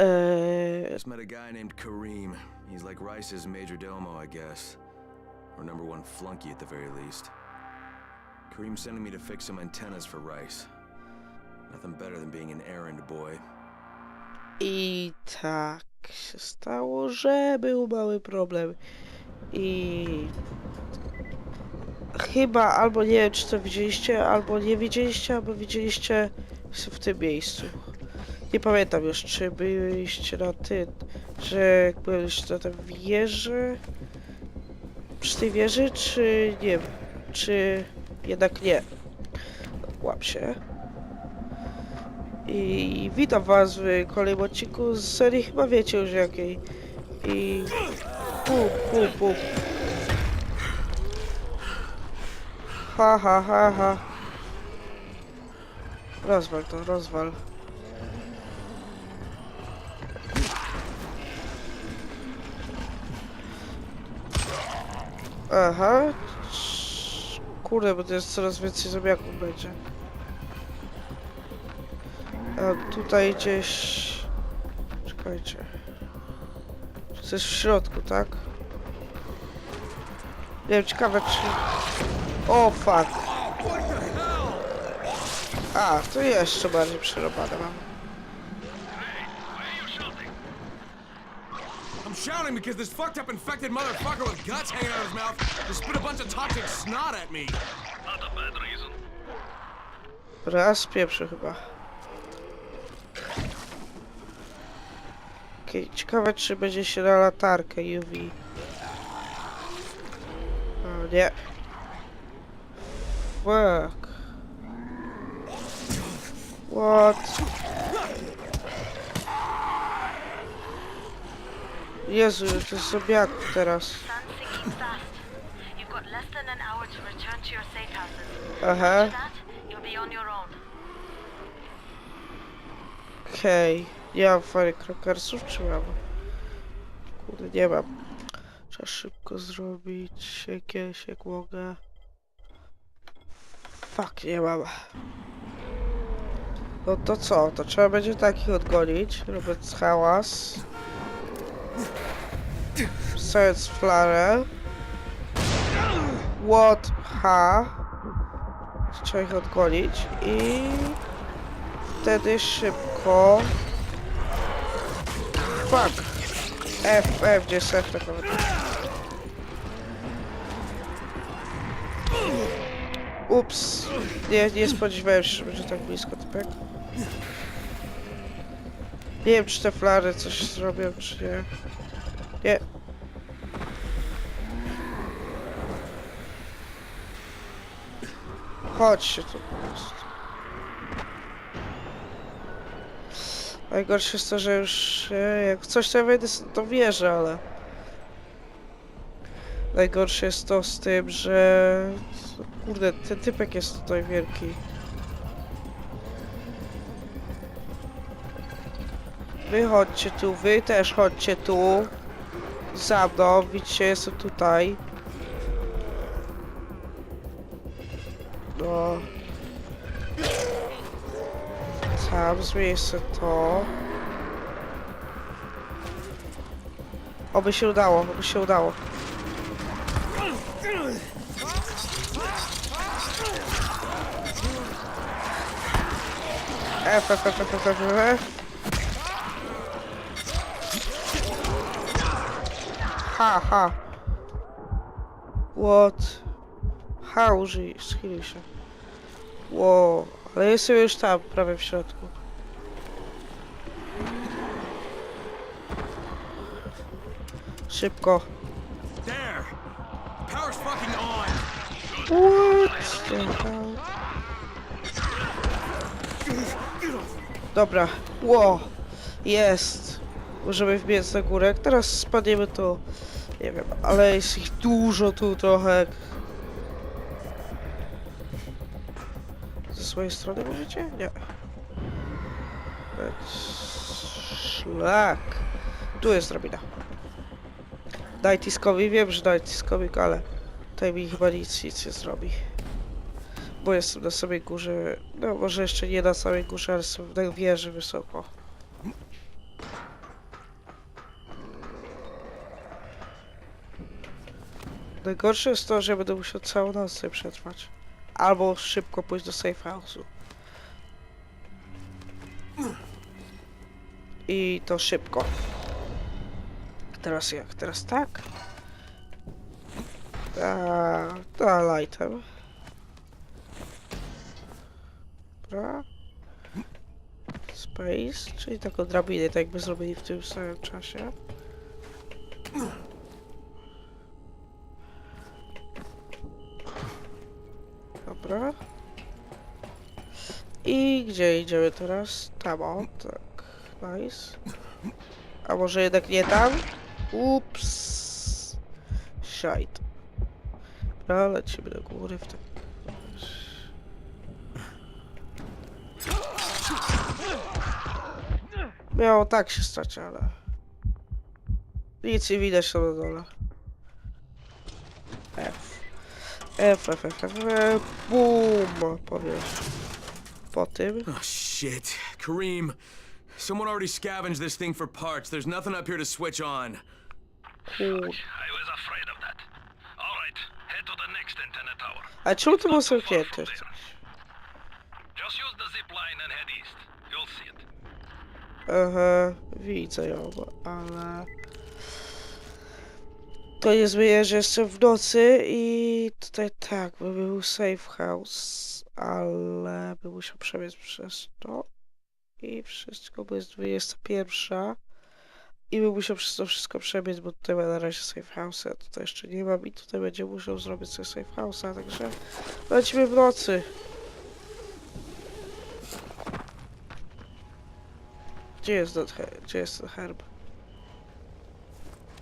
Eee, Just met a guy named Kareem. He's like Rice's major domo, I guess. Or number one flunky at the very least. Kareem's sending me to fix some antennas for Rice. Nothing better than being an errand boy. I tak się stało, że był mały problem. I chyba albo nie wiem, czy to widzieliście, albo nie widzieliście, albo widzieliście w tym miejscu. Nie pamiętam już, czy byliście na tym, że byliście na tej wieży, przy tej wieży, czy nie czy jednak nie. Łap się. I witam was w kolejnym odcinku z serii, chyba wiecie już jakiej. I... Pum, pum, pum. Ha, ha, ha, ha. Rozwal to, rozwal. Aha. Kurde, bo to jest coraz więcej zombiaków będzie. A tutaj gdzieś... Czekajcie. Coś w środku, tak? Nie wiem, ciekawe czy... O, fuck. A, to jeszcze bardziej przerobane mam. Shouting because this fucked up infected motherfucker with guts hanging out of his mouth just spit a bunch of toxic snot at me. Raz pierwszy chyba. Okej, ciekawe czy będzie się na latarkę UV. O nie. Fuck. What? Jezu, to jest zombiaków teraz. Sun's sinking fast. You've got less than an hour to return to your safe houses. Aha. Okej. Nie mam firecrackersów, czy mam? Kurde, nie mam. Trzeba szybko zrobić jakieś, jak mogę. Fuck, nie mam. No to co? To trzeba będzie takich odgonić, robiąc hałas. Wstając flarę. What? Ha. Trzeba ich odgonić i... Wtedy szybko... Fuck! F, F, gdzie jest F tak naprawdę? Ups! Nie, nie spodziewałem się, że będzie tak blisko typek. Nie wiem, czy te flary coś zrobią, czy nie. Nie. Chodźcie tu po prostu. Najgorsze jest to, że już jak coś to ja wejdę to wierzę, ale... Najgorsze jest to z tym, że... Kurde, ten typek jest tutaj wielki. Wy chodźcie tu, wy też chodźcie tu. Za mną, widzicie, jestem tutaj. No... Tam zmienię to. Oby się udało, oby się udało. F, F, F, F, F, F, F. Ha, ha. What? Ha, użyj, schylił się. Wow, ale jestem już tam, prawie w środku. Szybko. What the hell? Dobra, ło, jest. Możemy wbiec na górę. Teraz spadniemy tu. Nie wiem, ale jest ich dużo tu trochę. Ze swojej strony mówicie? Nie. Szlak. Tu jest drabina. Daj tiskowi, wiem, że daj tiskowi, ale tutaj mi chyba nic, nic nie zrobi. Bo jestem na samej górze, no może jeszcze nie na samej górze, ale jestem na wieży wysoko. Najgorsze jest to, że będę musiał całą noc sobie przetrwać. Albo szybko pójść do safe house'u. I to szybko. Teraz jak? Teraz tak? A, to lightem. Dobra. Space, czyli taką drabinę, tak jakby zrobili w tym samym czasie. Dobra. I gdzie idziemy teraz? Tam, o, tak. Nice. A może jednak nie tam? Ups. Shite. Dobra, lecimy do góry w tak. Miało tak się stać, ale... Nic nie widać na dole. F, F, F, F, F, boom, powiesz. Po tym. Oh, shit. Kareem, someone already scavenged this thing for parts. There's nothing up here to switch on. Kur... I was afraid of that. All right, head to the next antenna tower. A czemu to było zamknięte? Just use the zip line and head east. You'll see it. Aha, widzę ją, ale... To nie zmienia, że jestem w nocy i tutaj tak, by był safe house, ale bym musiał przebiec przez to i wszystko, bo jest 21 i bym musiał przez to wszystko przebiec, bo tutaj ma na razie safe house, a tutaj jeszcze nie mam i tutaj będzie musiał zrobić sobie safe house'a, także lecimy w nocy. Gdzie jest gdzie jest ten herb?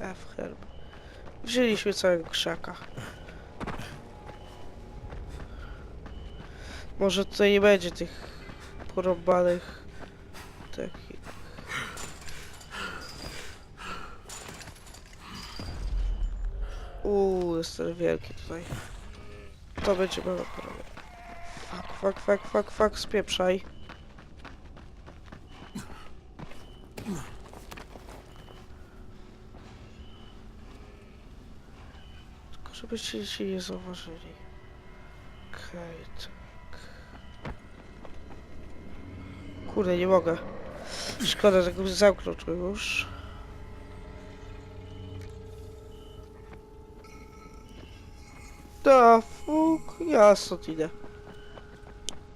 F herb. Wzięliśmy całego krzaka. Może tutaj nie będzie tych porąbanych takich. Uuu, jest ten wielki tutaj. To będzie małe porobione. Fuck, fuck, fuck, fuck, fuck, spieprzaj. Tylko żebyście się nie zauważyli. Okej, tak. Kurde, nie mogę. Szkoda, tego zamknął tu już. Da, fuk, ja stąd idę.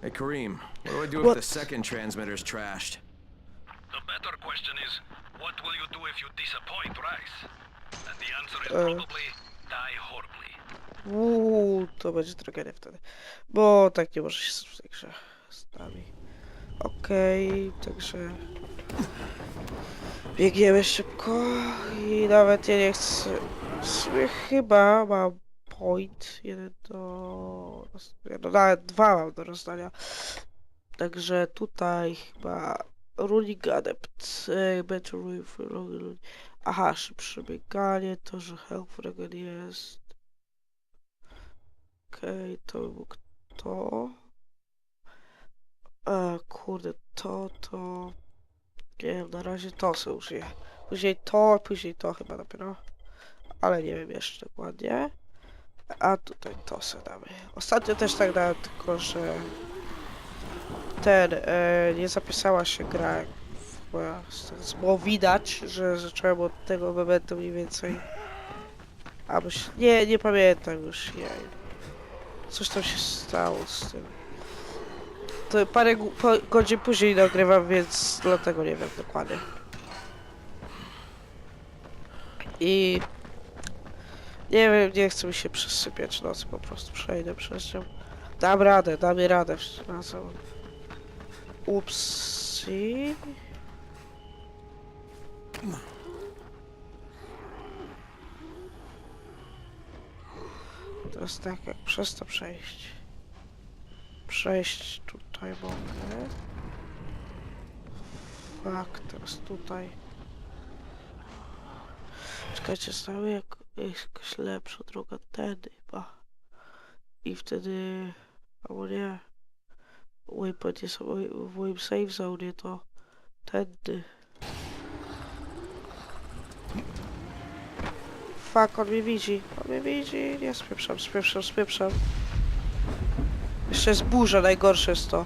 Hey, Kareem, what do I do What? if the second transmitter's trashed? The better question is, what will you do if you disappoint Rice? And the answer is Uh. probably die horribly. Uuu, to będzie tragedia wtedy. Bo tak nie może się w tej grze z nami. Okej, także... Biegniemy szybko i nawet ja nie chcę... Chyba mam point jeden do... No nawet dwa mam do rozdania. Także tutaj chyba Ruling Adept, Better Ruling... Aha, szybsze bieganie, to, że Health jest... Okej, to by mógł to. E, kurde, to, to... Nie wiem, na razie to sobie użyję. Później to, później to chyba dopiero. Ale nie wiem jeszcze dokładnie. A tutaj to sobie damy. Ostatnio też tak dałem, tylko że... Ten, e, nie zapisała się gra. Było widać, że zacząłem od tego momentu mniej więcej. A myśl, nie, nie pamiętam już, jej. Coś tam się stało z tym. To parę po, godzin później nagrywam, więc dlatego nie wiem dokładnie. I nie wiem, nie chcę mi się przesypiać nocy, po prostu przejdę przez nią. Dam radę, dam radę razem. Upsi. Teraz tak, jak przez to przejść. Przejść tutaj mogę. Fak, teraz tutaj. Czekajcie, stały jak jakaś lepsza droga tędy chyba. I wtedy... Albo nie. Waypoint jest w moim save zone, to tędy. Fuck, on mnie widzi. On mnie widzi. Nie, spieprzam, spieprzam, spieprzam. Jeszcze jest burza, najgorsze jest to.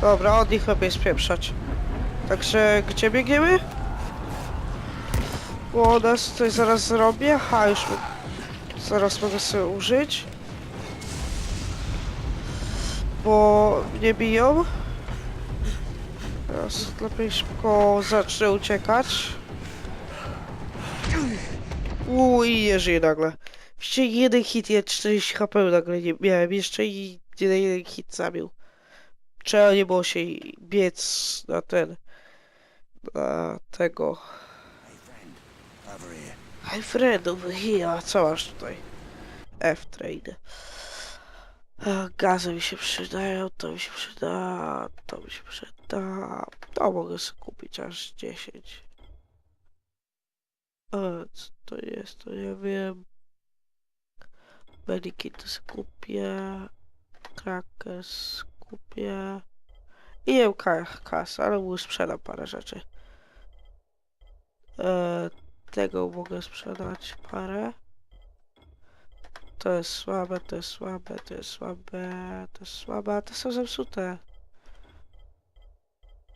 Dobra, od nich lepiej spieprzać. Także gdzie biegniemy? Nas tutaj zaraz zrobię. Ha, już zaraz mogę sobie użyć. Bo mnie biją. Teraz lepiej szybko zacznę uciekać. Uuu, i nie nagle. Jeszcze jeden hit, ja 40 HP nagle nie miałem. Jeszcze jeden, jeden hit zabił. Trzeba nie było się biec na ten... Na tego... Friend over here. Co masz tutaj? F-trade. Gazy mi się przydają, to mi się przyda, to mi się przyda. To mogę sobie kupić aż 10. E, co to jest, to nie wiem. Medikit to sobie kupię. Crackers kupię. I jem ka- kasę, ale mu sprzedam parę rzeczy. E, tego mogę sprzedać parę. To jest słabe, to jest słabe, to jest słabe, to jest słabe, a te są zepsute.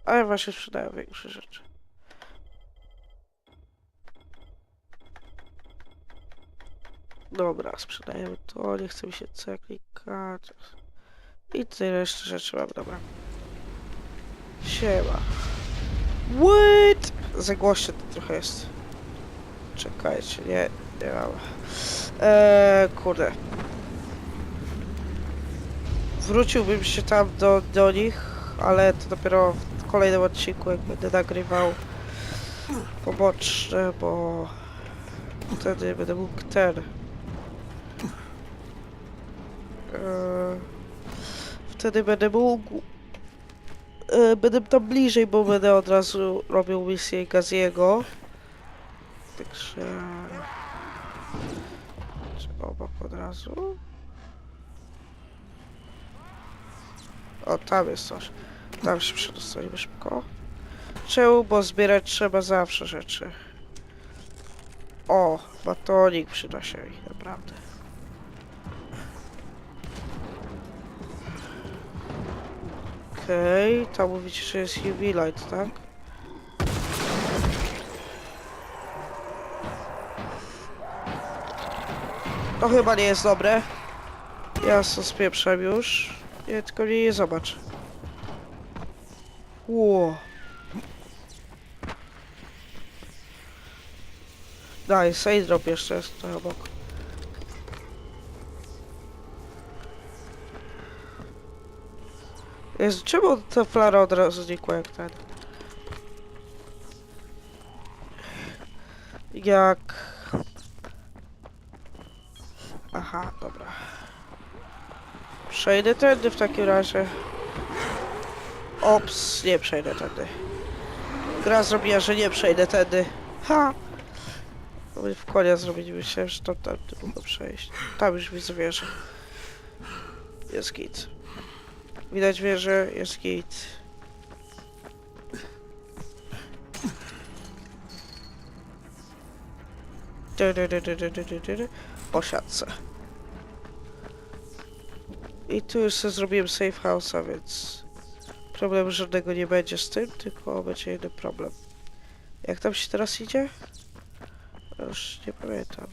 Ale właśnie sprzedają większe rzeczy. Dobra, sprzedajemy to, nie chce mi się C klikać. I tutaj resztę rzeczy mam, dobra. Siema. What? Za głośno to trochę jest. Czekajcie, nie, nie mam. Eee, kurde. Wróciłbym się tam do, do nich, ale to dopiero w kolejnym odcinku, jak będę nagrywał poboczne, bo wtedy będę mógł ten. Eee, wtedy będę mógł. E, będę tam bliżej, bo będę od razu robił misję Gaziego. Także... Czy obok od razu? O, tam jest coś. Tam się przedostaniemy szybko. Czemu? Bo zbierać trzeba zawsze rzeczy. O, batonik przyda się mi, naprawdę. Okej, okay, tam mówicie, że jest light, tak? To chyba nie jest dobre. Ja spieprzam już. Nie, tylko mnie nie zobacz. Ło. Daj, side drop jeszcze jest tutaj obok. Jest, czemu ta flara od razu znikła jak ten? Jak... Aha, dobra. Przejdę tędy w takim razie. Ops, nie przejdę tędy. Gra zrobiła, że nie przejdę tędy. Ha! No w konia zrobić myślałem, że tam tamty mogę przejść. Tam już widzę wieżę. Jest git. Widać wieżę, jest git. Du, I tu już sobie zrobiłem safe house'a, więc problemu żadnego nie będzie z tym, tylko będzie jeden problem. Jak tam się teraz idzie? Już nie pamiętam.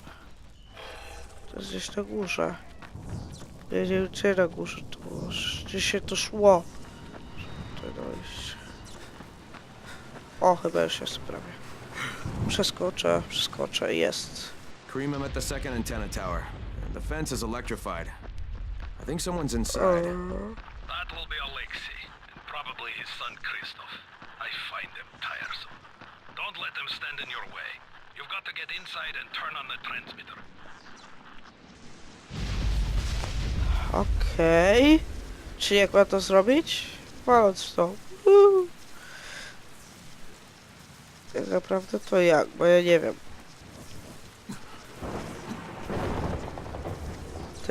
To jest gdzieś na górze. Ja nie wiem, na górze to było. Gdzieś się to szło. Tu dojść. O, chyba już jest prawie. Przeskoczę, przeskoczę, jest. Kareem, I'm at the second antenna tower. The fence is electrified. I think someone's inside. That will be Alexei, and probably his son Christoph. I find them tiresome. Don't let them stand in your way. You've got to get inside and turn on the transmitter. Okej. Czyli jak ma to zrobić? Waląc w to. Uuu. Tak naprawdę to jak? Bo ja nie wiem.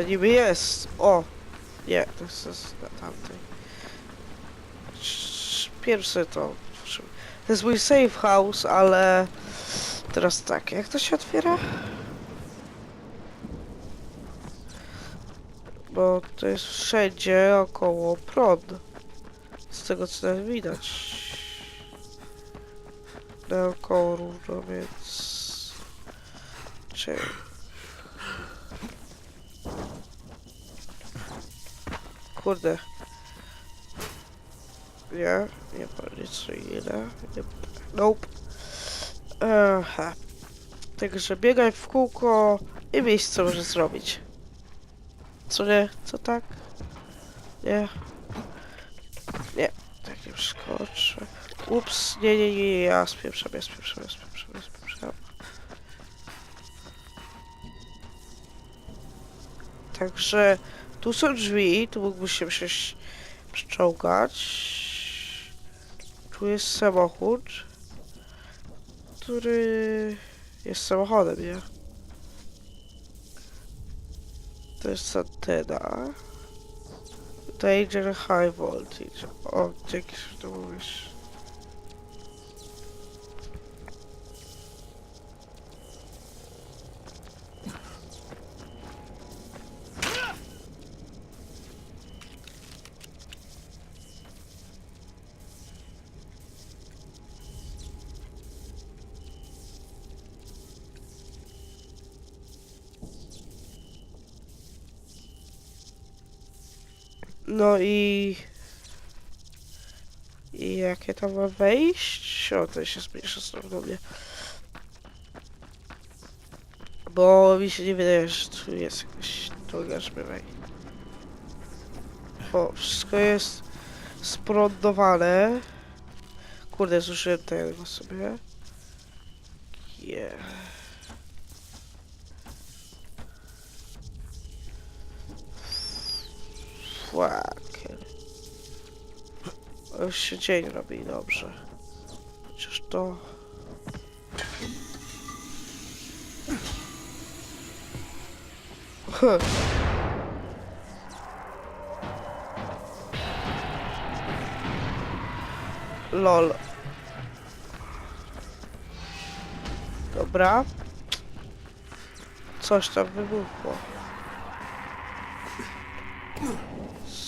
To niby jest. O! Nie, to jest, na tamtej. Sz- Pierwszy to. To jest mój safe house, ale teraz tak, jak to się otwiera? Bo to jest wszędzie około prąd. Z tego co tam widać. Naokoło równo, więc... Czekaj. Kurde. Nie, nie ile. Nie, nope. Aha. Także biegaj w kółko i miejsce co może zrobić. Co nie? Co tak? Nie. Nie. Tak nie przeskoczę. Ups, nie, nie, nie, nie, ja spieprzam, ja spieprzam, ja spieprzam, ja spieprzam. Także tu są drzwi, tu mógłbyś się przecież. Tu jest samochód, który jest samochodem, nie? To jest antena. Danger High Voltage. O, dzięki, że to mówisz. No i... I jakie tam ma wejść? O, to się zmniejsza mnie. Bo mi się nie wydaje, że tu jest jakaś droga, żeby wejść. O, wszystko jest sprądowane. Kurde, zużyłem tego sobie. Yeah. Fuck. Już się dzień robi dobrze. Chociaż to... LOL. Dobra. Coś tam wybuchło.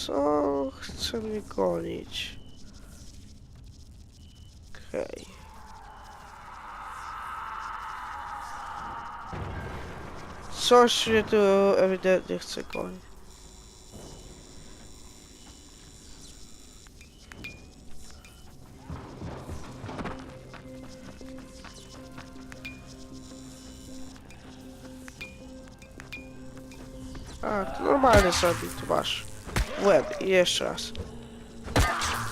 Co chce mnie gonić? Okej. Coś mnie tu ewidentnie chce gonić. A, to normalnie sobie tu masz. Łeb, jeszcze raz.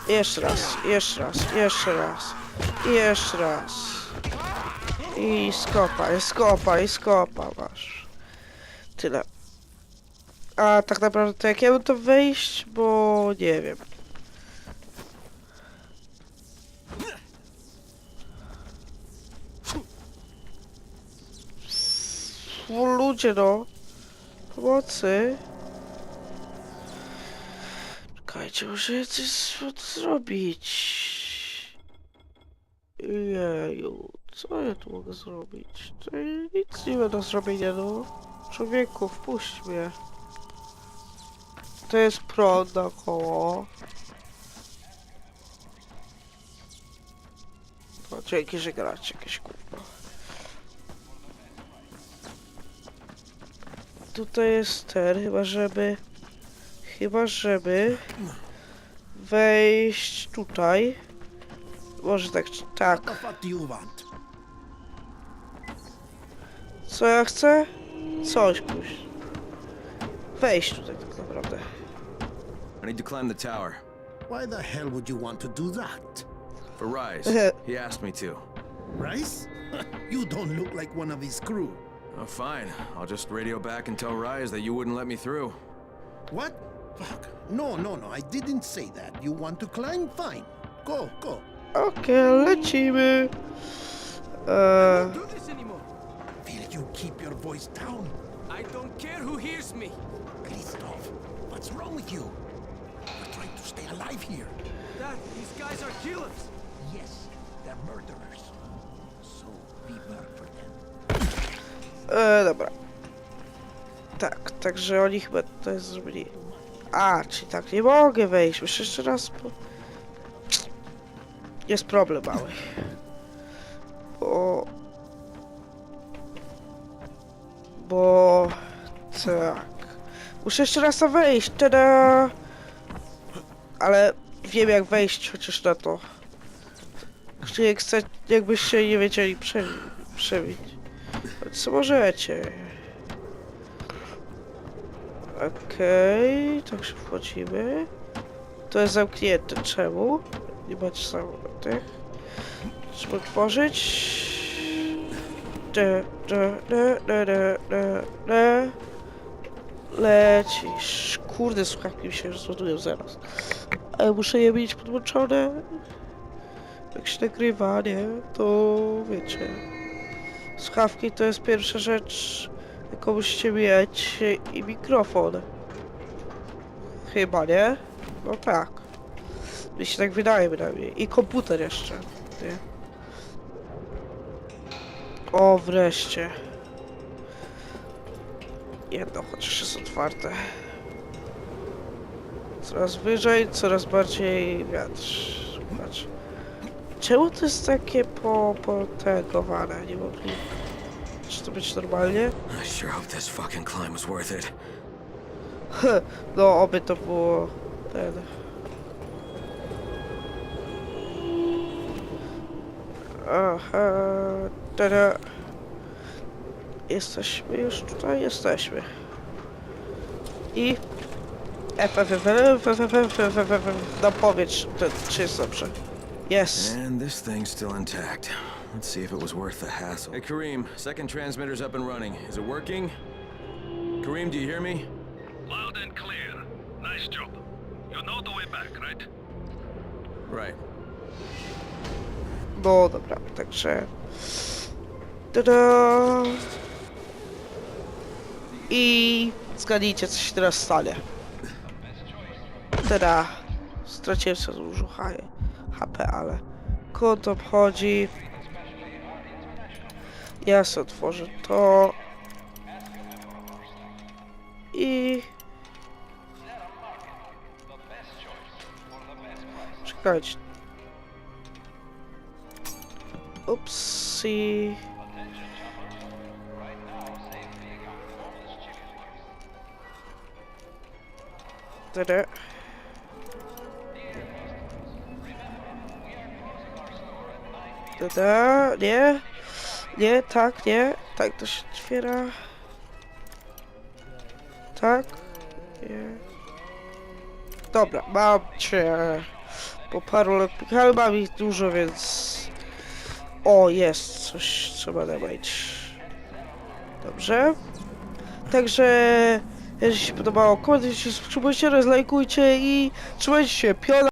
Jeszcze raz, jeszcze raz, jeszcze raz. Jeszcze raz. I skopa, i skopa, i skopa masz. Tyle. A tak naprawdę to jak ja bym to wejść, bo nie wiem. O, ludzie no. Pomocy. Czekajcie, ja coś zrobić. Jeju, co ja tu mogę zrobić? To nic nie ma do zrobienia, no. Człowieku, wpuść mnie. To jest prąd naokoło. No, dzięki, że gracie jakieś gówno. Tutaj jest ten, chyba żeby... Chyba żeby... Wejść tutaj. Może tak, czy- tak. Co ja chcę? Coś pójść. Wejść tutaj tak naprawdę. I need to climb the tower. Why the hell would you want to do that? For Rise. he asked me to. Rice? you don't look like one of his crew. Oh, fine. I'll just radio back and tell Rise that you wouldn't let me through. What? Fuck. No, no, no, I didn't say that. You want to climb? Fine. Go, go. Okej, lecimy. Eee, Will you keep your voice down? I don't care who hears me. Christoph, what's wrong with you? We're trying to stay alive here. Dad, these guys are killers. Yes, they're murderers. So beware for them. E, dobra. Tak, także oni chyba to jest zrobili. A, czyli tak, nie mogę wejść. Muszę jeszcze raz. Po... Jest problem mały. Bo. Bo. Tak. Muszę jeszcze raz wejść. Tada! Ale wiem jak wejść chociaż na to. Czyli jak jakbyście nie wiedzieli prze, przebić. Co możecie? Okej, tak się wchodzimy. To jest zamknięte. Czemu? Nie macie samych. Trzeba otworzyć. De, de, de, de, de, de, de. Lecisz. Kurde, słuchawki mi się już zładują zaraz. Ale muszę je mieć podłączone. Jak się nagrywa, nie? To wiecie. Słuchawki to jest pierwsza rzecz, jaką musicie mieć i mikrofon. Chyba, nie? No tak. Mi się tak wydaje bynajmniej. I komputer jeszcze, nie? O, wreszcie. Jedno chociaż jest otwarte. Coraz wyżej, coraz bardziej wiatr. Patrz. Czemu to jest takie po, potegowane? Nie mogli. Czy to być normalnie? I sure hope this fucking climb was worth it. No, oby to było ten. Aha, tada. Jesteśmy już tutaj, jesteśmy. I no powiedz, to- czy jest dobrze. Jest. And this thing's still intact. Let's see if it was worth the hassle. Hey, Kareem, second transmitter's up and running. Is it working? Kareem, do you hear me? Loud and clear. Nice job. You know the way back, right? Right. No dobra, także. Tada! I zgadnijcie, co się teraz stanie. Tada! Straciłem sobie dużo HP, ale kod obchodzi. Ja sobie otworzę to. I... Czekajcie, Upsi. Tada. Tada, nie. Nie, tak, nie. Tak to się otwiera. Tak. Nie. Dobra, mam cię. Po paru latach, ale mam ich dużo, więc... O, jest coś, trzeba mieć. Dobrze. Także, jeżeli się podobało, komentujcie, subskrybujcie, rozlajkujcie i trzymajcie się. Piona!